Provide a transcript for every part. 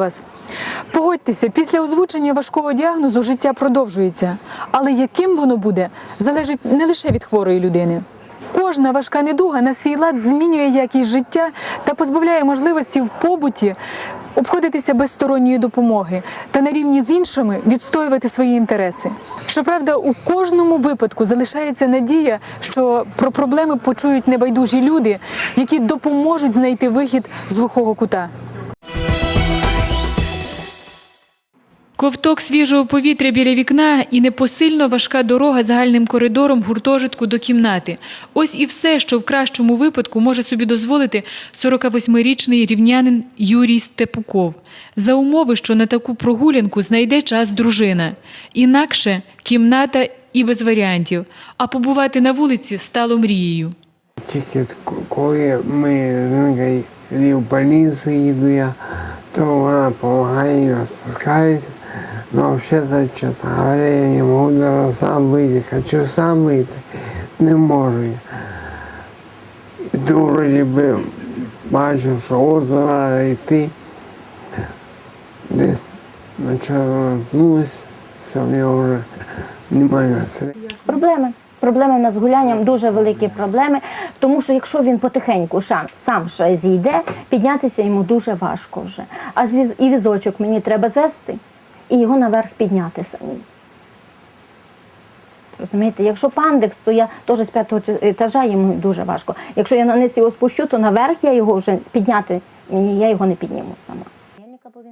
Вас! Погодьтеся, після озвучення важкого діагнозу життя продовжується, але яким воно буде, залежить не лише від хворої людини. Кожна важка недуга на свій лад змінює якість життя та позбавляє можливості в побуті обходитися без сторонньої допомоги та на рівні з іншими відстоювати свої інтереси. Щоправда, у кожному випадку залишається надія, що про проблеми почують небайдужі люди, які допоможуть знайти вихід з глухого кута. Ковток свіжого повітря біля вікна і непосильно важка дорога загальним коридором гуртожитку до кімнати. Ось і все, що в кращому випадку може собі дозволити 48-річний рівнянин Юрій Степуков. За умови, що на таку прогулянку знайде час дружина. Інакше кімната і без варіантів. А побувати на вулиці стало мрією. Тільки коли ми в больницю їду то вона допомагає, я спускаюся. Но взагалі, чесно говоря, я не можу даже сам вийти. Хочу сам вийти, не можу я. І вроді би бачу, що ось треба йти. Десь на чого наткнусь, все, я вже немає сил. Проблеми. Проблеми в нас з гулянням дуже великі проблеми, тому що якщо він потихеньку сам, сам ще зійде, піднятися йому дуже важко вже. А і візочок мені треба звести і його наверх підняти самі. Розумієте, якщо пандекс, то я теж з п'ятого етажа йому дуже важко. Якщо я на низ його спущу, то наверх я його вже підняти я його не підніму сама.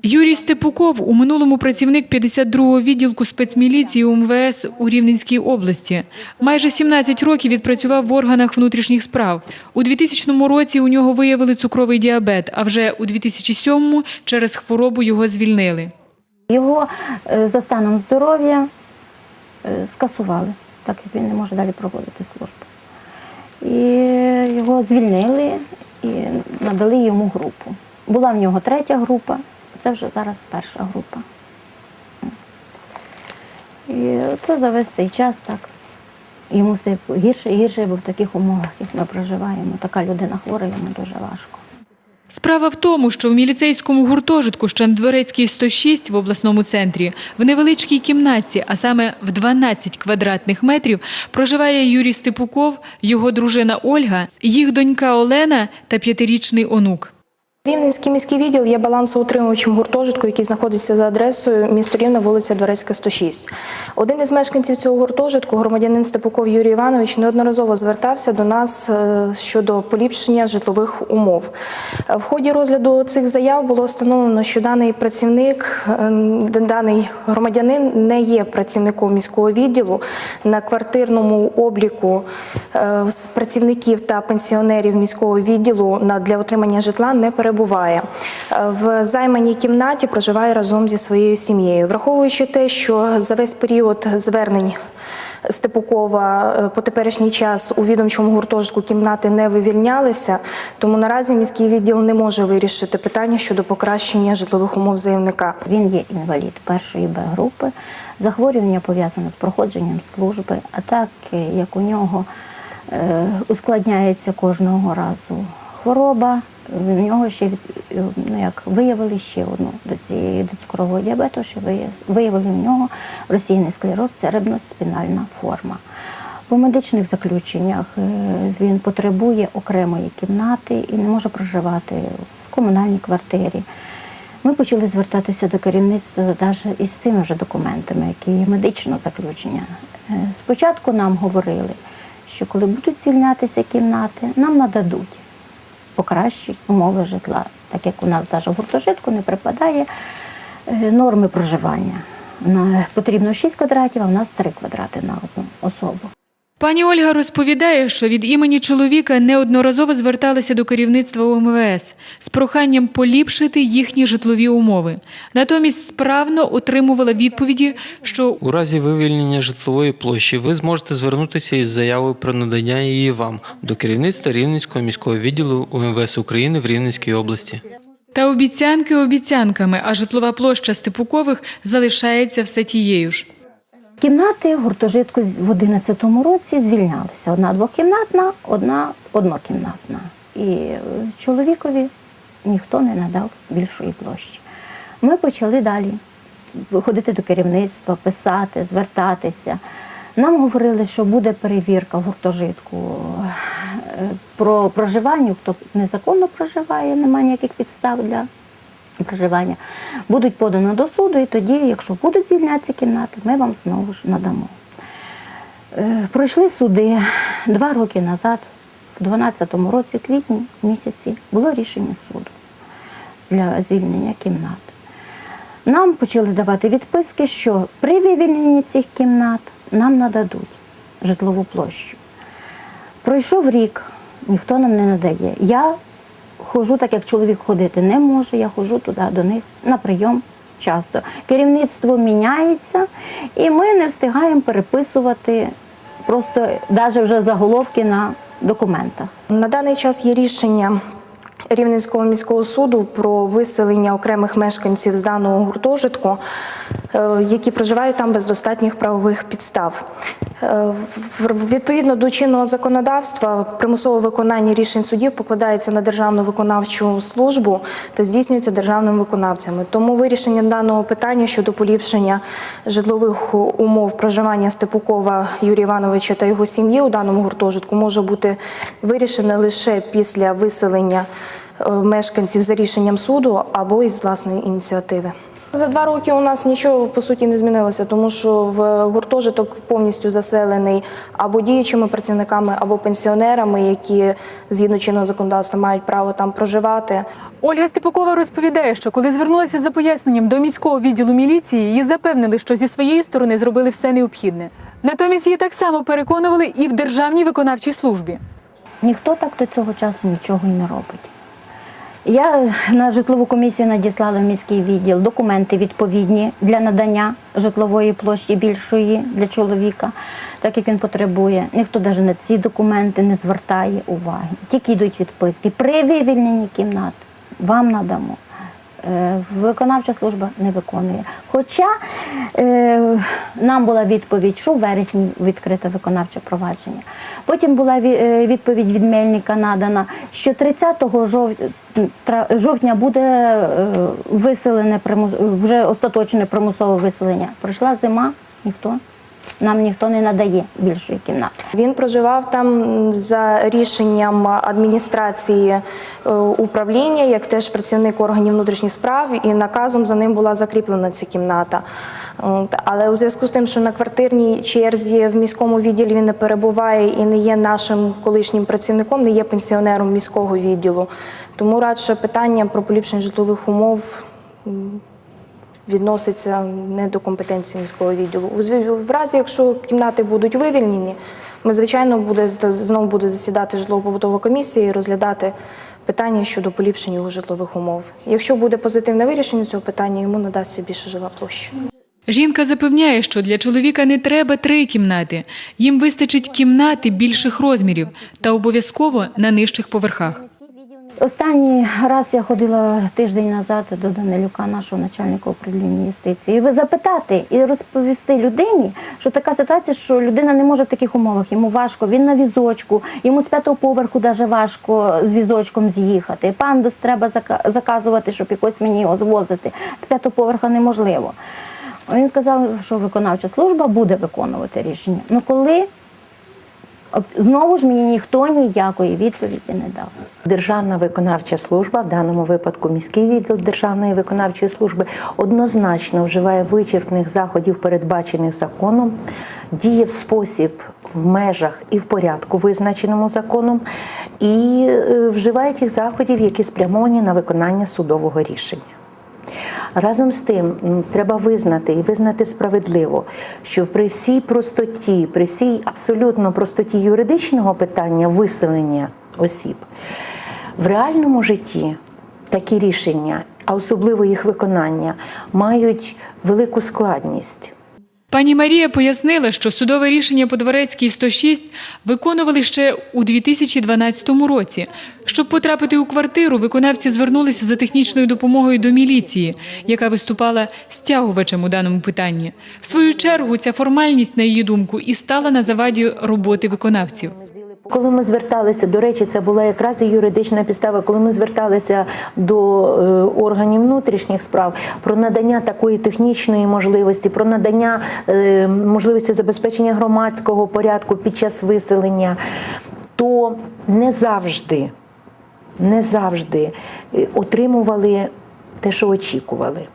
Юрій Степуков у минулому працівник 52-го відділку спецміліції УМВС у Рівненській області. Майже 17 років відпрацював в органах внутрішніх справ. У 2000 році у нього виявили цукровий діабет, а вже у 2007-му через хворобу його звільнили. Його е, за станом здоров'я е, скасували, так як він не може далі проводити службу. І його звільнили і надали йому групу. Була в нього третя група, це вже зараз перша група. І це за весь цей час так. Йому все гірше і гірше, бо в таких умовах, як ми проживаємо, така людина хвора, йому дуже важко. Справа в тому, що в міліцейському гуртожитку Щандворецький 106 в обласному центрі в невеличкій кімнатці, а саме в 12 квадратних метрів, проживає Юрій Степуков, його дружина Ольга, їх донька Олена та п'ятирічний онук. Рівненський міський відділ є балансоутримувачем гуртожитку, який знаходиться за адресою місто Рівне, вулиця Дворецька, 106. Один із мешканців цього гуртожитку, громадянин Степуков Юрій Іванович, неодноразово звертався до нас е, щодо поліпшення житлових умов. Е, В ході розгляду цих заяв було встановлено, що даний працівник, е, даний громадянин не є працівником міського відділу на квартирному обліку е, працівників та пенсіонерів міського відділу для отримання житла не перебуває. Е, В займаній кімнаті проживає разом зі своєю сім'єю. Враховуючи те, що за весь період звернень Степукова е, по теперішній час у відомчому гуртожитку кімнати не вивільнялися, тому наразі міський відділ не може вирішити питання щодо покращення житлових умов заявника. Він є інвалід першої Б групи. Захворювання пов'язане з проходженням служби, а так е, як у нього ускладняється кожного разу хвороба, в нього ще від- е, ну, як, виявили ще одну до цієї до цукрового діабету, що виявили в нього розсіяний склероз, церебно-спінальна форма. По медичних заключеннях е, він потребує окремої кімнати і не може проживати в комунальній квартирі. Ми почали звертатися до керівництва навіть із цими вже документами, які є медичного заключення. Е, Спочатку нам говорили, що коли будуть звільнятися кімнати, нам нададуть покращать умови житла, так як у нас навіть в гуртожитку не припадає е, норми проживання. Потрібно 6 квадратів, а в нас 3 квадрати на одну особу. Пані Ольга розповідає, що від імені чоловіка неодноразово зверталася до керівництва УМВС з проханням поліпшити їхні житлові умови. Натомість справно отримувала відповіді, що У разі вивільнення житлової площі ви зможете звернутися із заявою про надання її вам до керівництва Рівненського міського відділу УМВС України в Рівненській області. та обіцянки обіцянками, а житлова площа Степукових залишається все тією ж. Кімнати гуртожитку в 11-му році звільнялися. Одна двокімнатна, одна однокімнатна. І е, чоловікові ніхто не надав більшої площі. Ми почали далі ходити до керівництва, писати, звертатися. Нам говорили, що буде перевірка в гуртожитку е, про проживання, хто незаконно проживає, немає ніяких підстав для проживання. Будуть подано до суду, і тоді, якщо будуть звільняться кімнати, ми вам знову ж надамо. Е, Пройшли суди два роки назад, в 12-му році, квітні місяці, було рішення суду для звільнення кімнат. Нам почали давати відписки, що при вивільненні цих кімнат нам нададуть житлову площу. Пройшов рік, ніхто нам не надає. Я ходжу так, як чоловік ходити не може, я ходжу туди до них на прийом часто. Керівництво міняється, і ми не встигаємо переписувати просто навіть вже заголовки на документах. На даний час є рішення Рівненського міського суду про виселення окремих мешканців з даного гуртожитку, які проживають там без достатніх правових підстав. Е, Відповідно до чинного законодавства, примусове виконання рішень судів покладається на державну виконавчу службу та здійснюється державними виконавцями. Тому вирішення даного питання щодо поліпшення житлових умов проживання Степукова Юрія Івановича та його сім'ї у даному гуртожитку може бути вирішене лише після виселення е, мешканців за рішенням суду або із власної ініціативи. За два роки у нас нічого по суті не змінилося, тому що в гуртожиток повністю заселений або діючими працівниками, або пенсіонерами, які згідно чинного законодавства мають право там проживати. Ольга Степакова розповідає, що коли звернулася за поясненням до міського відділу міліції, її запевнили, що зі своєї сторони зробили все необхідне. Натомість її так само переконували і в державній виконавчій службі. Ніхто так до цього часу нічого і не робить. Я на житлову комісію надіслала в міський відділ документи відповідні для надання житлової площі більшої для чоловіка, так як він потребує. Ніхто навіть на ці документи не звертає уваги. Тільки йдуть відписки. При вивільненні кімнат вам надамо. Е, Виконавча служба не виконує. Хоча е, нам була відповідь, що в вересні відкрите виконавче провадження. Потім була е, відповідь від Мельника надана, що 30 жов... жовтня буде виселене вже остаточне примусове виселення. Пройшла зима, ніхто нам ніхто не надає більшої кімнати. Він проживав там за рішенням адміністрації е, управління, як теж працівник органів внутрішніх справ, і наказом за ним була закріплена ця кімната. Але у зв'язку з тим, що на квартирній черзі в міському відділі він не перебуває і не є нашим колишнім працівником, не є пенсіонером міського відділу. Тому радше питання про поліпшення житлових умов відноситься не до компетенції міського відділу. В разі, якщо кімнати будуть вивільнені, ми звичайно буде знову буде засідати житлово-побутова комісія і розглядати питання щодо поліпшення його житлових умов. Якщо буде позитивне вирішення цього питання, йому надасться більше жила площа. Жінка запевняє, що для чоловіка не треба три кімнати. Їм вистачить кімнати більших розмірів та обов'язково на нижчих поверхах. Останній раз я ходила тиждень назад до Данилюка, нашого начальника управління юстиції, і запитати і розповісти людині, що така ситуація, що людина не може в таких умовах, йому важко, він на візочку, йому з п'ятого поверху даже важко з візочком з'їхати. Пандус треба зака- заказувати, щоб якось мені його звозити. З п'ятого поверха неможливо. Він сказав, що виконавча служба буде виконувати рішення. Ну коли Знову ж мені ніхто ніякої відповіді не дав. Державна виконавча служба, в даному випадку міський відділ Державної виконавчої служби, однозначно вживає вичерпних заходів, передбачених законом, діє в спосіб, в межах і в порядку, визначеному законом, і е, вживає тих заходів, які спрямовані на виконання судового рішення. Разом з тим треба визнати і визнати справедливо, що при всій простоті, при всій абсолютно простоті юридичного питання виселення осіб в реальному житті такі рішення, а особливо їх виконання, мають велику складність. Пані Марія пояснила, що судове рішення по Дворецькій 106 виконували ще у 2012 році. Щоб потрапити у квартиру, виконавці звернулися за технічною допомогою до міліції, яка виступала стягувачем у даному питанні. В свою чергу, ця формальність, на її думку, і стала на заваді роботи виконавців. Коли ми зверталися, до речі, це була якраз і юридична підстава, коли ми зверталися до е, органів внутрішніх справ про надання такої технічної можливості, про надання е, можливості забезпечення громадського порядку під час виселення, то не завжди, не завжди е, отримували те, що очікували.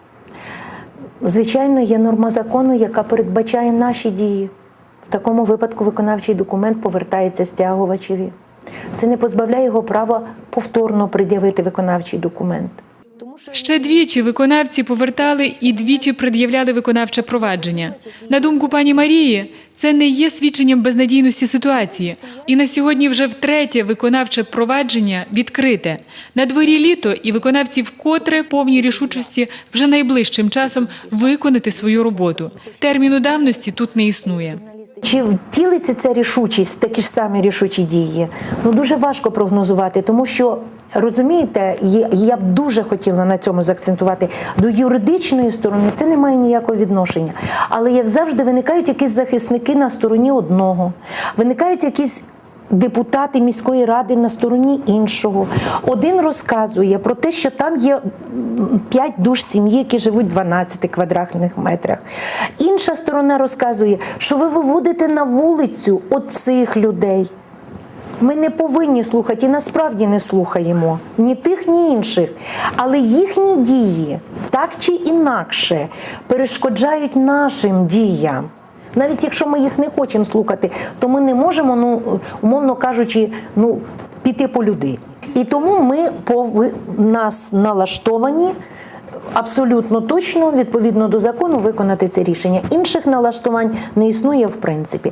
Звичайно, є норма закону, яка передбачає наші дії. В такому випадку виконавчий документ повертається стягувачеві. Це не позбавляє його права повторно пред'явити виконавчий документ. Ще двічі виконавці повертали і двічі пред'являли виконавче провадження. На думку пані Марії, це не є свідченням безнадійності ситуації. І на сьогодні вже втретє виконавче провадження відкрите. На дворі літо, і виконавці вкотре повні рішучості вже найближчим часом виконати свою роботу. Терміну давності тут не існує. Чи втілиться ця рішучість, в такі ж самі рішучі дії? Ну дуже важко прогнозувати, тому що розумієте, я б дуже хотіла на цьому заакцентувати. До юридичної сторони це не має ніякого відношення. Але як завжди, виникають якісь захисники на стороні одного, виникають якісь. Депутати міської ради на стороні іншого. Один розказує про те, що там є м, п'ять душ сім'ї, які живуть в 12 квадратних метрах. Інша сторона розказує, що ви виводите на вулицю оцих людей. Ми не повинні слухати і насправді не слухаємо ні тих, ні інших. Але їхні дії так чи інакше перешкоджають нашим діям. Навіть якщо ми їх не хочемо слухати, то ми не можемо, ну умовно кажучи, ну піти по людині. І тому ми пови... нас налаштовані абсолютно точно, відповідно до закону, виконати це рішення. Інших налаштувань не існує в принципі.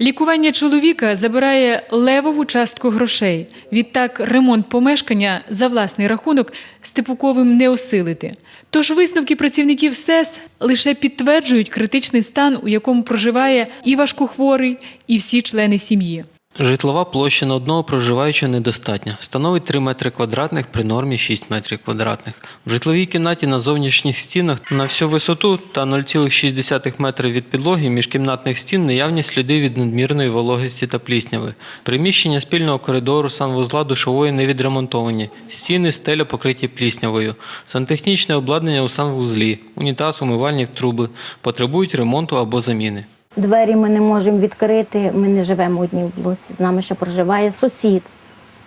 Лікування чоловіка забирає левову частку грошей. Відтак, ремонт помешкання за власний рахунок Степуковим не осилити. Тож висновки працівників СЕС лише підтверджують критичний стан, у якому проживає і важкохворий, і всі члени сім'ї. Житлова площа на одного проживаючого недостатня. Становить 3 метри квадратних при нормі 6 метрів квадратних. В житловій кімнаті на зовнішніх стінах на всю висоту та 0,6 метри від підлоги міжкімнатних стін наявні сліди від надмірної вологості та плісняви. Приміщення спільного коридору санвузла душової не відремонтовані. Стіни стеля покриті пліснявою. Сантехнічне обладнання у санвузлі, унітаз, умивальник, труби потребують ремонту або заміни. Двері ми не можемо відкрити, ми не живемо одні одній блоці. З нами ще проживає сусід,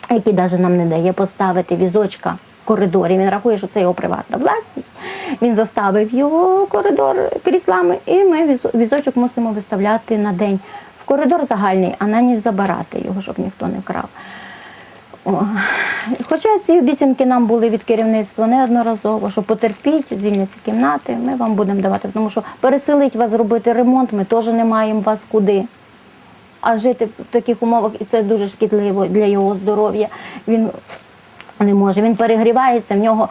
який навіть нам не дає поставити візочка в коридорі. Він рахує, що це його приватна власність. Він заставив його коридор кріслами, і ми візо- візочок мусимо виставляти на день в коридор загальний, а на ніч забирати його, щоб ніхто не вкрав. Хоча ці обіцянки нам були від керівництва неодноразово, що потерпіть, звільняться кімнати, ми вам будемо давати, тому що переселить вас зробити ремонт, ми теж не маємо вас куди. А жити в таких умовах, і це дуже шкідливо для його здоров'я. Він не може. Він перегрівається, в нього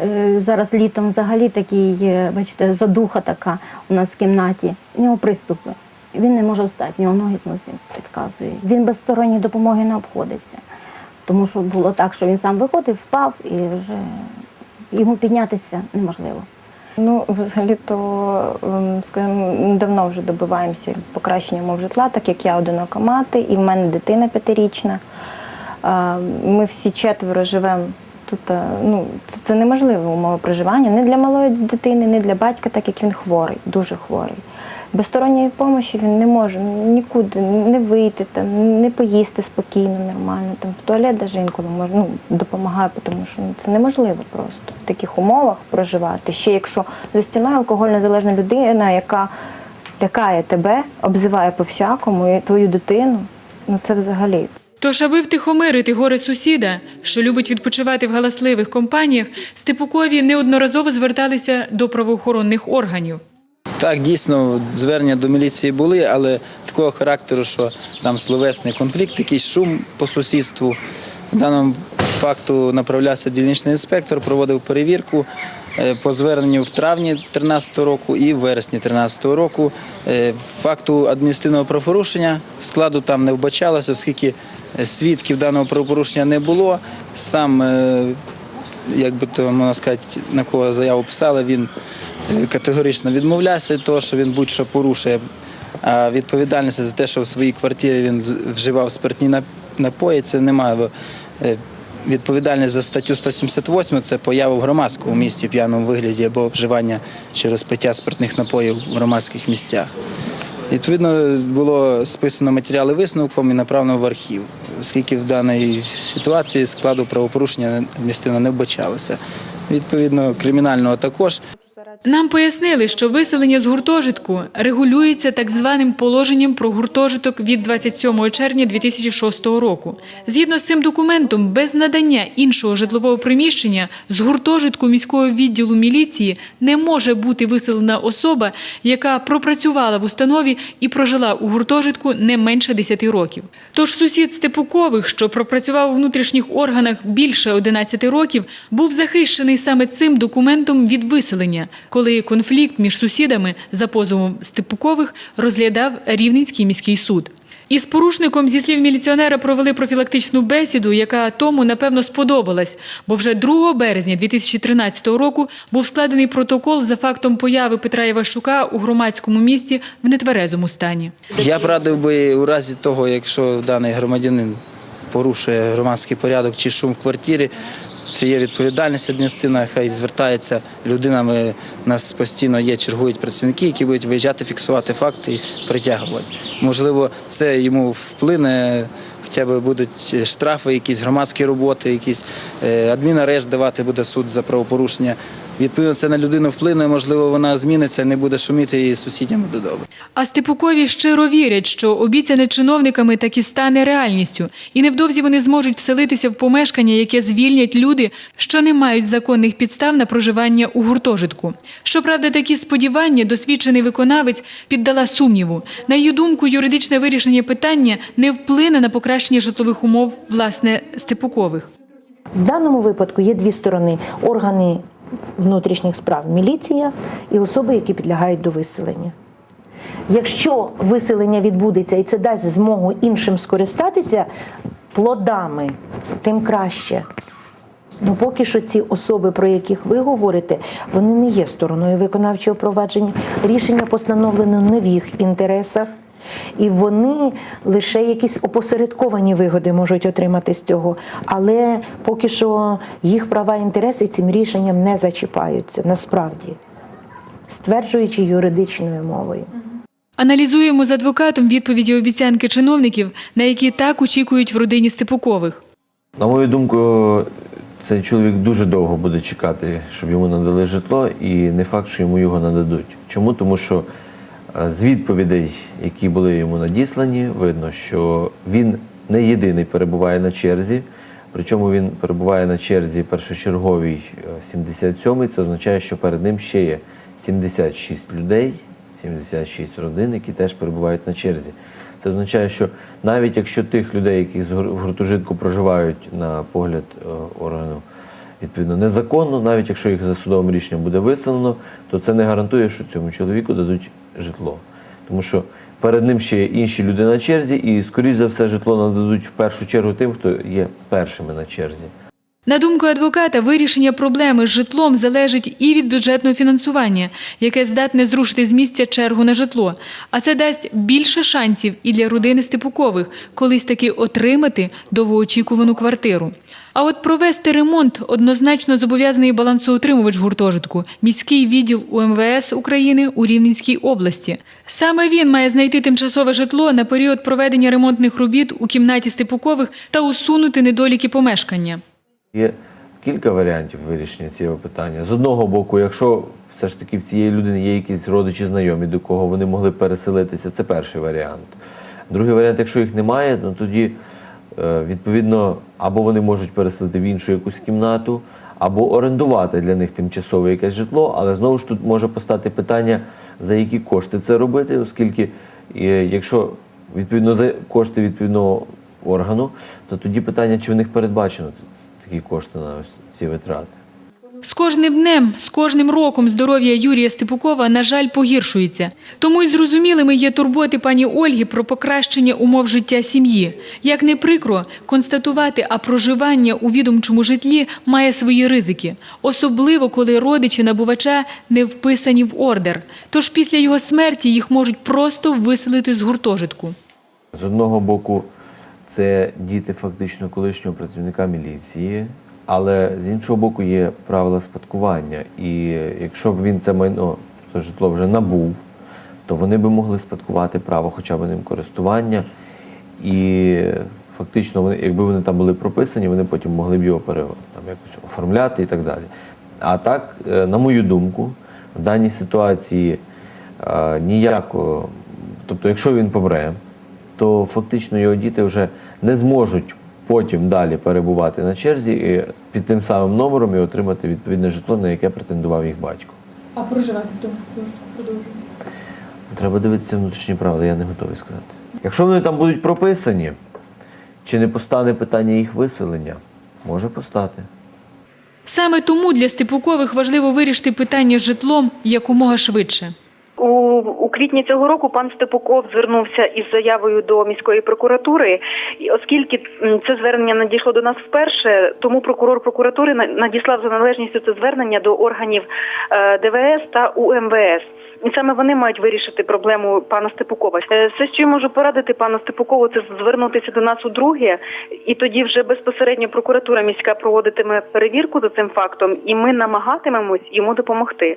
е, зараз літом взагалі такий, е, бачите, задуха така у нас в кімнаті. В нього приступи. Він не може встати, в нього ноги підказує. Він без сторонньої допомоги не обходиться. Тому що було так, що він сам виходив, впав і вже йому піднятися неможливо. Ну, взагалі-то, ем, скажімо, давно вже добиваємося покращення мов житла, так як я одинока мати, і в мене дитина п'ятирічна. Ми всі четверо живемо тут. Ну, це, неможливі умови проживання не для малої дитини, не для батька, так як він хворий, дуже хворий. Без сторонньої допомоги він не може нікуди не вийти, там, не поїсти спокійно, нормально. Там, в туалет навіть інколи може, ну, допомагає, тому що ну, це неможливо просто в таких умовах проживати. Ще якщо за стіною алкогольно залежна людина, яка лякає тебе, обзиває по-всякому і твою дитину, ну це взагалі. Тож, аби втихомирити горе сусіда, що любить відпочивати в галасливих компаніях, Степукові неодноразово зверталися до правоохоронних органів. Так, дійсно, звернення до міліції були, але такого характеру, що там словесний конфлікт, якийсь шум по сусідству. В даному факту направлявся дільничний інспектор, проводив перевірку е, по зверненню в травні 2013 року і в вересні 2013 року. Е, Факту адміністративного правопорушення складу там не вбачалося, оскільки е, свідків даного правопорушення не було. Сам як би то можна сказати, на кого заяву писали, він категорично відмовлявся від того, що він будь-що порушує А відповідальності за те, що в своїй квартирі він вживав спиртні напої, це немає. Е, Відповідальність за статтю 178 – це поява в громадському місті в п'яному вигляді або вживання чи розпиття спиртних напоїв в громадських місцях. Відповідно, було списано матеріали висновком і направлено в архів, оскільки в даній ситуації складу правопорушення адміністративно не вбачалося. Відповідно, кримінального також. Нам пояснили, що виселення з гуртожитку регулюється так званим положенням про гуртожиток від 27 червня 2006 року. Згідно з цим документом, без надання іншого житлового приміщення з гуртожитку міського відділу міліції не може бути виселена особа, яка пропрацювала в установі і прожила у гуртожитку не менше 10 років. Тож сусід Степукових, що пропрацював у внутрішніх органах більше 11 років, був захищений саме цим документом від виселення, коли конфлікт між сусідами за позовом Степукових розглядав Рівненський міський суд. Із порушником, зі слів міліціонера, провели профілактичну бесіду, яка тому, напевно, сподобалась, бо вже 2 березня 2013 року був складений протокол за фактом появи Петра Іващука у громадському місті в нетверезому стані. Я б радив би у разі того, якщо даний громадянин порушує громадський порядок чи шум в квартирі, це є відповідальність адміністративна, хай звертається людина. Ми, нас постійно є, чергують працівники, які будуть виїжджати, фіксувати факти і притягувати. Можливо, це йому вплине, хоча б будуть штрафи, якісь громадські роботи, якісь е, адмінарешт давати буде суд за правопорушення. Відповідно, це на людину вплине, можливо, вона зміниться, не буде шуміти і сусідям буде добре. А Степукові щиро вірять, що обіцяне чиновниками так і стане реальністю, і невдовзі вони зможуть вселитися в помешкання, яке звільнять люди, що не мають законних підстав на проживання у гуртожитку. Щоправда, такі сподівання досвідчений виконавець піддала сумніву. На її думку, юридичне вирішення питання не вплине на покращення житлових умов власне Степукових. В даному випадку є дві сторони: органи внутрішніх справ, міліція і особи, які підлягають до виселення. Якщо виселення відбудеться і це дасть змогу іншим скористатися плодами, тим краще. Ну, поки що ці особи, про яких ви говорите, вони не є стороною виконавчого провадження. Рішення постановлено не в їх інтересах, і вони лише якісь опосередковані вигоди можуть отримати з цього. Але поки що їх права і інтереси цим рішенням не зачіпаються насправді, стверджуючи юридичною мовою. Аналізуємо з адвокатом відповіді обіцянки чиновників, на які так очікують в родині Степукових. На мою думку, цей чоловік дуже довго буде чекати, щоб йому надали житло, і не факт, що йому його нададуть. Чому? Тому що з відповідей, які були йому надіслані, видно, що він не єдиний перебуває на черзі. Причому він перебуває на черзі першочерговій е, 77-й. Це означає, що перед ним ще є 76 людей, 76 родин, які теж перебувають на черзі. Це означає, що навіть якщо тих людей, які в гуртожитку проживають на погляд е, органу, відповідно незаконно, навіть якщо їх за судовим рішенням буде виселено, то це не гарантує, що цьому чоловіку дадуть житло. Тому що перед ним ще інші люди на черзі, і, скоріш за все, житло нададуть в першу чергу тим, хто є першими на черзі. На думку адвоката, вирішення проблеми з житлом залежить і від бюджетного фінансування, яке здатне зрушити з місця чергу на житло. А це дасть більше шансів і для родини Степукових колись таки отримати довгоочікувану квартиру. А от провести ремонт однозначно зобов'язаний балансоутримувач гуртожитку, міський відділ УМВС України у Рівненській області. Саме він має знайти тимчасове житло на період проведення ремонтних робіт у кімнаті Степукових та усунути недоліки помешкання. Є кілька варіантів вирішення цього питання. З одного боку, якщо все ж таки в цієї людини є якісь родичі знайомі, до кого вони могли переселитися, це перший варіант. Другий варіант, якщо їх немає, ну тоді е, відповідно або вони можуть переселити в іншу якусь кімнату, або орендувати для них тимчасове якесь житло, але знову ж тут може постати питання, за які кошти це робити, оскільки е, якщо відповідно за кошти відповідного органу, то тоді питання, чи в них передбачено такі кошти на ось ці витрати. З кожним днем, з кожним роком здоров'я Юрія Степукова, на жаль, погіршується. Тому й зрозумілими є турботи пані Ольги про покращення умов життя сім'ї. Як не прикро констатувати, а проживання у відомчому житлі має свої ризики, особливо коли родичі набувача не вписані в ордер. Тож після його смерті їх можуть просто виселити з гуртожитку. З одного боку, це діти фактично колишнього працівника міліції, але з іншого боку є правила спадкування. І якщо б він це майно, це житло вже набув, то вони би могли спадкувати право хоча б ним користування. І фактично, вони, якби вони там були прописані, вони потім могли б його пере, там, якось оформляти і так далі. А так, е, на мою думку, в даній ситуації е, ніякого, тобто, якщо він помре, то фактично його діти вже не зможуть потім далі перебувати на черзі і під тим самим номером і отримати відповідне житло, на яке претендував їх батько. А проживати в тому продовжують? Треба дивитися внутрішні правила, я не готовий сказати. Якщо вони там будуть прописані, чи не постане питання їх виселення? Може постати. Саме тому для Степукових важливо вирішити питання з житлом якомога швидше. У, у квітні цього року пан Степуков звернувся із заявою до міської прокуратури, і оскільки це звернення надійшло до нас вперше, тому прокурор прокуратури надіслав за належністю це звернення до органів е, ДВС та УМВС. І саме вони мають вирішити проблему пана Степукова. Е, Все, що я можу порадити пану Степукову, це звернутися до нас удруге, і тоді вже безпосередньо прокуратура міська проводитиме перевірку за цим фактом, і ми намагатимемось йому допомогти.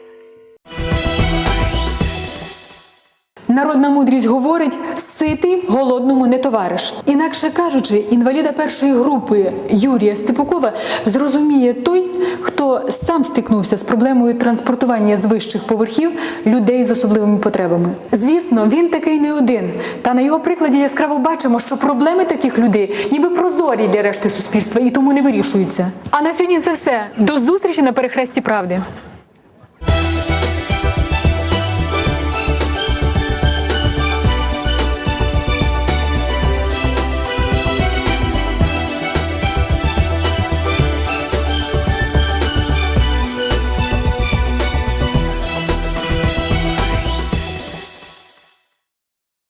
Народна мудрість говорить: ситий голодному не товариш. Інакше кажучи, інваліда першої групи Юрія Степукова зрозуміє той, хто сам стикнувся з проблемою транспортування з вищих поверхів людей з особливими потребами. Звісно, він такий не один. Та на його прикладі яскраво бачимо, що проблеми таких людей ніби прозорі для решти суспільства і тому не вирішуються. А на сьогодні це все. До зустрічі на перехресті правди.